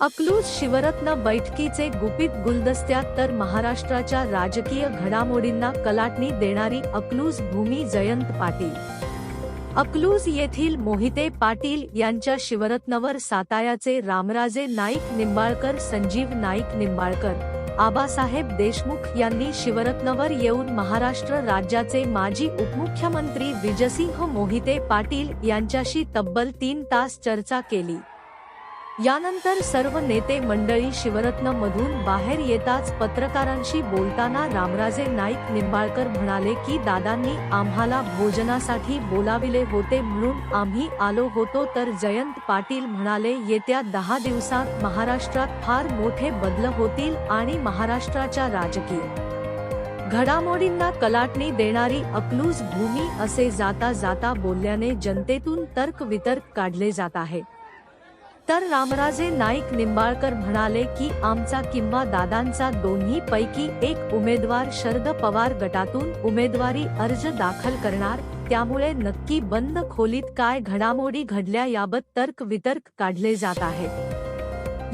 अकलूज शिवरत्न बैठकीचे गुपित गुलदस्त्यात तर महाराष्ट्राच्या राजकीय घडामोडींना कलाटणी देणारी अकलूज भूमी जयंत पाटील. अकलूज येथील मोहिते पाटील यांच्या शिवरत्नवर सातायाचे रामराजे नाईक निंबाळकर संजीव नाईक निंबाळकर आबासाहेब देशमुख यांनी शिवरत्नवर येऊन महाराष्ट्र राज्याचे माजी उपमुख्यमंत्री विजयसिंह मोहिते पाटील यांच्याशी तब्बल तीन तास चर्चा केली. यानंतर सर्व नेते मंडळी शिवरत्न मधून बाहेर येताच पत्रकारांशी बोलताना रामराजे नाईक निंबाळकर म्हणाले की दादांनी आम्हाला भोजनासाठी बोलाविले होते म्हणून आम्ही आलो होतो तर जयंत पाटील म्हणाले येत्या दहा दिवसात महाराष्ट्रात फार मोठे बदल होतील आणि महाराष्ट्राच्या राजकीय घडामोडींना कलाटणी देणारी अकलूज भूमी असे जाता जाता बोलल्याने जनतेतून तर्क वितर्क काढले जात आहे. तर रामराजे नाईक निंबाळकर म्हणाले की आमचा किंवा दादांचा दोन्ही पैकी एक उमेदवार शरद पवार गटातून उमेदवारी अर्ज दाखल करणार त्यामुळे नक्की बंद खोलीत काय घडामोडी घडल्या याबत तर्क वितर्क काढले जात आहेत.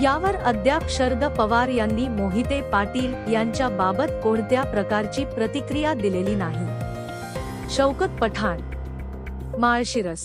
यावर अद्याप शरद पवार यांनी मोहिते पाटील यांच्या बाबत कोणत्या प्रकारची प्रतिक्रिया दिलेली नाही. शौकत पठाण माळशिरस